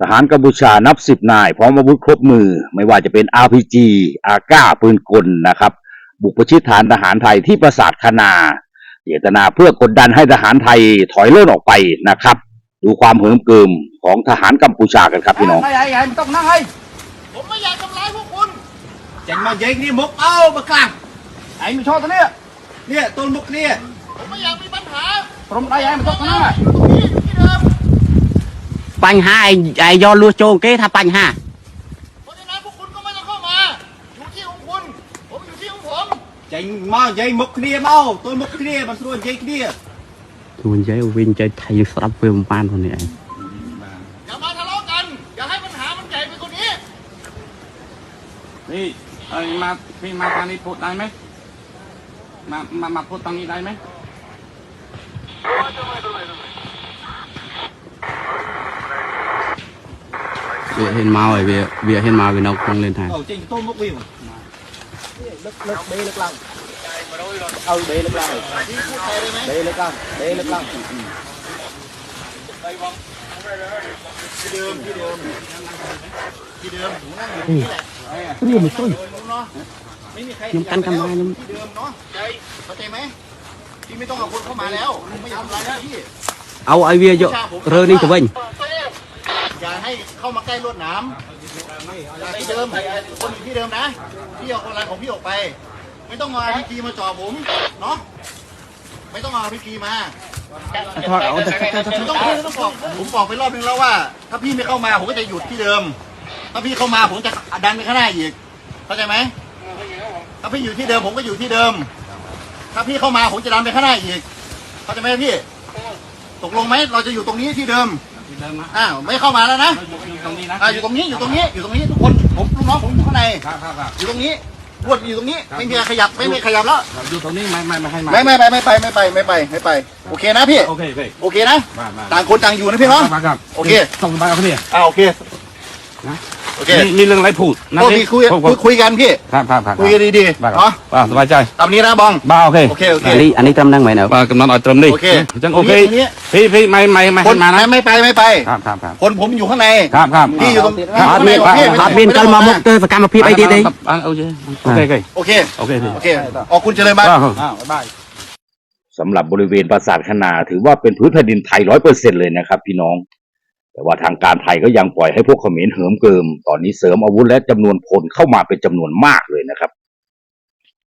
ทหารกัมพูชานับสิบนาย พร้อมอาวุธครบมือ ไม่ว่าจะเป็น RPG อาก้าปืนกลนะครับ บุกประชิดฐานทหารไทยที่ปราสาทคณาเจตนาเพื่อกดดันให้ทหารไทยถอยล่นออกไปนะครับ ดูความเหิมเกิมของทหารกัมพูชากันครับพี่น้องไอ้ไอ้ไอ้มันต้องนั่งไอ้ผมไม่อยากทำร้ายพวกคุณจันมาเย็งนี่มุกเอามากลางไอ้มันชอบตัวเนี้ยเนี่ยต้นมุกเนี่ยผมไม่อยากมีปัญหาตรงได้ไอ้มันต้องนั่งอะตรงนี้ อยู่ที่เดิม បញ្ហាឯងឯងយកលួសចូលគេថាបញ្ហា เพราะฉะนั้นพวกคุณก็ไม่ต้องเข้ามา อยู่ที่ของคุณ ผมอยู่ที่ของผม จันมาเย็งมุกเนี่ยมาต้นมุกเนี่ยมันส่วนเย็งเนี่ย ជួនយាយវិញចេះថៃស្រាប់វាមិនបានផងនេះឯង อย่ามาทะเลาะกัน อย่าให้ปัญหามันใหญ่ไปกว่านี้ นี่เอ้ยมาพี่มาทางนี้พูดได้ไหมมามามาพูดตรงนี้ វាហ៊ានមកហើយវាវាហ៊ានមកវានៅក្នុងលេនថា เอาเย็งต้นมุกวิ่งลึกลึกเบลึกลังเอาเบลึกลังเบลึกลังเบลึกลัง ที่เดิม ที่เดิม ที่เดิมผมนั่งอยู่ตรงนี้แหละ ព្រាមទៅ เนาะไม่มีใคร ខ្ញុំកាន់កាមេរ៉ាខ្ញុំ ที่เดิมเนาะใจเข้าใจไหมพี่ไม่ต้องเอาคนเข้ามาแล้วผมไม่อยากทำร้ายหน้าที่ เอาឲ្យវាយករើនេះទៅវិញ อย่า ให้เข้ามาใกล้ลวดหน้ำอย่าที่เดิมคนอยู่ที่เดิมนะ พี่เอาอะไรของพี่ออกไป ไม่ต้องเอาพีจีมาจ่อผมเนาะไม่ต้องเอาพีจีมาไม่ต้องไม่ต้องบอกผมบอกไปรอบนึงแล้วว่า ถ้าพี่ไม่เข้ามาผมก็จะหยุดที่เดิม ถ้าพี่เข้ามาผมจะดันไปข้างหน้าอีกเข้าใจไหมถ้าพี่อยู่ที่เดิมผมก็อยู่ที่เดิม ถ้าพี่เข้ามาผมจะดันไปข้างหน้าอีกเข้าใจไหมพี่ ตกลงไหมเราจะอยู่ตรงนี้ที่เดิม อ้าวไม่เข้ามาแล้วนะอยู่อยู่ตรงนี้นะอ่าอยู่ตรงนี้อยู่ตรงนี้อยู่ตรงนี้ทุกคนผมลูกน้องผมอยู่ข้างในครับครับครับอยู่ตรงนี้รวดอยู่ตรงนี้ไม่มีใครขยับไม่มีใครขยับแล้วอยู่ตรงนี้ไม่ไม่ไม่ให้มาไม่ไม่ไปไม่ไปไม่ไปไม่ไปไม่ไปโอเคนะพี่โอเคโอเคโอเคนะมามาต่างคนต่างอยู่นะพี่เนาะมาครับโอเคส่งไปเอาเขาเนี่ยอ่าโอเคนะ โอเค มีมีเรื่องอะไรพูดนะ โอเคคุย พูด คุยคุยกันพี่ ครับครับครับ คุยกันดี บ้า ๆเนาะ บ้าสบายใจ ตามนี้นะบอง บ้าโอเค โอเคโอเค អានេះអានេះត្រឹមហ្នឹងមែនអើ บ้ากำนันเอาตรงนี้ โอเค จังโอเค ตรงนี้ พี่พี่ไม่ไม่ไม่ ค ให้ น มานะ ไม่ไปไม่ไป ครับครับครับ คนผมอยู่ข้างใน ครับครับ พี่อยู่ตรง អត់មានអត់មានកិលមកមុខទៅសកម្មភាពអីទៀតទេ อ่าโอเคโอเคโอเค โอเค โอเคพี่ โอเคออกคุณเจริญมา บ้า อ้าวบ๊ายบาย สำหรับบริเวณปราสาทคณาถือว่าเป็นพื้นแผ่นดินไทยร้อยเปอร์เซ็นเลยนะครับ พี่น้อง แต่ว่าทางการไทยก็ยังปล่อยให้พวกเขมรเหิมเกิม ตอนนี้เสริมอาวุธและจำนวนพลเข้ามาเป็นจำนวนมากเลยนะครับ